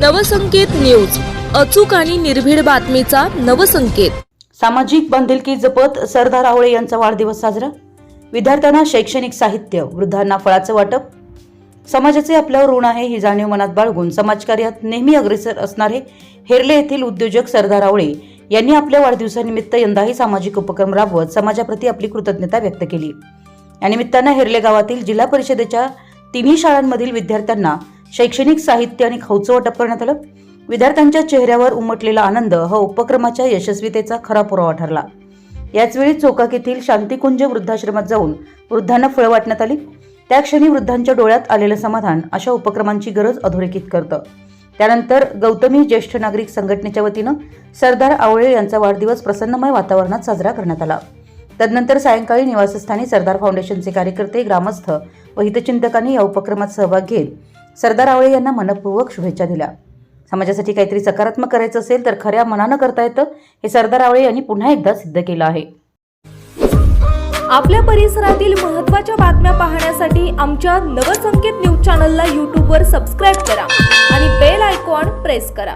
Navsanket news. अचूक आणि निर्भीड बातमीचा नवसंकेत. सामाजिक बांधिलकी जपत सरदार आवळे यांचा वाढदिवस साजरा? विद्यार्थ्यांना शैक्षणिक साहित्य वृद्धांना फळाचं वाटप? समाजाचे आपल्यावर ऋण आहे ही जाणीव मनात बाळगून समाजकार्यात नेहमी अग्रेसर असणारे हेरले येथील उद्योजक सरदार आवळे यांनी आपल्या वाढदिवसानिमित्त यंदाही सामाजिक उपक्रम राबवत समाजाप्रती आपली कृतज्ञता व्यक्त केली. या निमित्तानं हेरले गावातील जिल्हा परिषदेच्या तिन्ही शाळांमधील विद्यार्थ्यांना शैक्षणिक साहित्य आणि खौचं वाटप करण्यात आलं. विद्यार्थ्यांच्या चेहऱ्यावर उमटलेला आनंद हा उपक्रमाच्या यशस्वीतेचा खरा पुरावा ठरला. याचवेळी चोकाक येथील शांतिकुंज वृद्धाश्रमात जाऊन वृद्धांना फळं वाटण्यात आली. त्या क्षणी वृद्धांच्या डोळ्यात आलेलं समाधान अशा उपक्रमांची गरज अधोरेखित करतं. त्यानंतर गौतमी ज्येष्ठ नागरिक संघटनेच्या वतीनं सरदार आवळे यांचा वाढदिवस प्रसन्नमय वातावरणात साजरा करण्यात आला. तदनंतर सायंकाळी निवासस्थानी सरदार फाउंडेशनचे कार्यकर्ते ग्रामस्थ व हितचिंतकांनी या उपक्रमात सहभाग घेत सरदार आवळे यांना मनपूर्वक शुभेच्छा दिल्या. समाजासाठी काहीतरी सकारात्मक करायचं असेल तर खऱ्या मनानं करता येतं हे सरदार आवळे यांनी पुन्हा एकदा सिद्ध केलं आहे. आपल्या परिसरातील महत्त्वाच्या बातम्या पाहण्यासाठी आमच्या नवसंकेत न्यूज चॅनलला यूट्यूबवर सबस्क्राईब करा आणि बेल आयकॉन प्रेस करा.